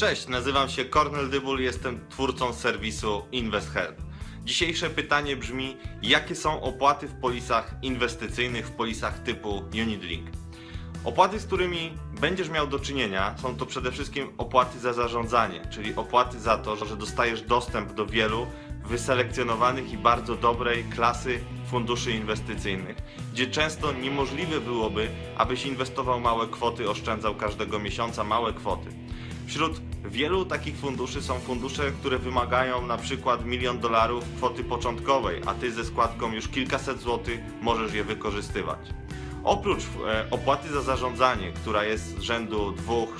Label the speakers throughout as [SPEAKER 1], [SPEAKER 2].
[SPEAKER 1] Cześć, nazywam się Cornel Dybul, jestem twórcą serwisu InvestHelp. Dzisiejsze pytanie brzmi, jakie są opłaty w polisach inwestycyjnych, w polisach typu UnitLink? Opłaty, z którymi będziesz miał do czynienia, są to przede wszystkim opłaty za zarządzanie, czyli opłaty za to, że dostajesz dostęp do wielu wyselekcjonowanych i bardzo dobrej klasy funduszy inwestycyjnych, gdzie często niemożliwe byłoby, abyś inwestował małe kwoty, oszczędzał każdego miesiąca małe kwoty. Wśród wielu takich funduszy są fundusze, które wymagają na przykład milion dolarów kwoty początkowej, a ty ze składką już kilkaset złotych możesz je wykorzystywać. Oprócz e, opłaty za zarządzanie, która jest z rzędu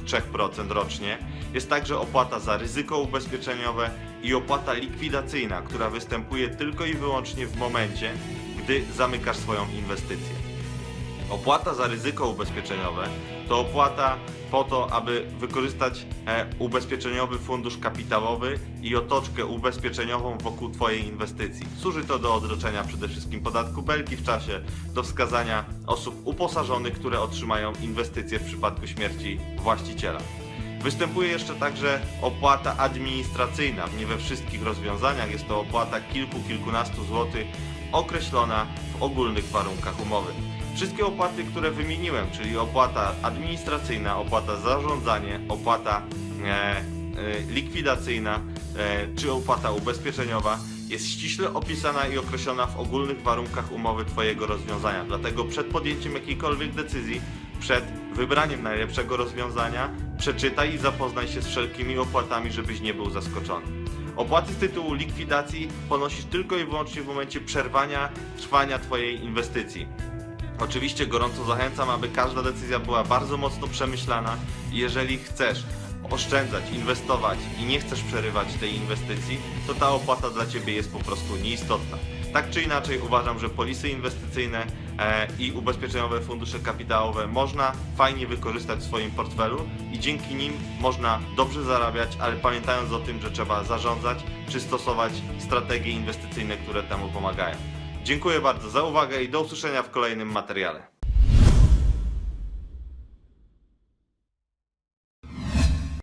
[SPEAKER 1] 2-3% rocznie, jest także opłata za ryzyko ubezpieczeniowe i opłata likwidacyjna, która występuje tylko i wyłącznie w momencie, gdy zamykasz swoją inwestycję. Opłata za ryzyko ubezpieczeniowe to opłata po to, aby wykorzystać e, ubezpieczeniowy fundusz kapitałowy i otoczkę ubezpieczeniową wokół Twojej inwestycji. Służy to do odroczenia przede wszystkim podatku belki w czasie, do wskazania osób uposażonych, które otrzymają inwestycje w przypadku śmierci właściciela. Występuje jeszcze także opłata administracyjna. Nie we wszystkich rozwiązaniach jest to opłata kilku, kilkunastu złotych określona w ogólnych warunkach umowy. Wszystkie opłaty, które wymieniłem, czyli opłata administracyjna, opłata za zarządzanie, opłata e, e, likwidacyjna e, czy opłata ubezpieczeniowa, jest ściśle opisana i określona w ogólnych warunkach umowy Twojego rozwiązania. Dlatego przed podjęciem jakiejkolwiek decyzji, przed wybraniem najlepszego rozwiązania, przeczytaj i zapoznaj się z wszelkimi opłatami, żebyś nie był zaskoczony. Opłaty z tytułu likwidacji ponosisz tylko i wyłącznie w momencie przerwania trwania Twojej inwestycji. Oczywiście gorąco zachęcam, aby każda decyzja była bardzo mocno przemyślana jeżeli chcesz oszczędzać, inwestować i nie chcesz przerywać tej inwestycji, to ta opłata dla Ciebie jest po prostu nieistotna. Tak czy inaczej uważam, że polisy inwestycyjne e, i ubezpieczeniowe fundusze kapitałowe można fajnie wykorzystać w swoim portfelu i dzięki nim można dobrze zarabiać, ale pamiętając o tym, że trzeba zarządzać czy stosować strategie inwestycyjne, które temu pomagają. Dziękuję bardzo za uwagę i do usłyszenia w kolejnym materiale.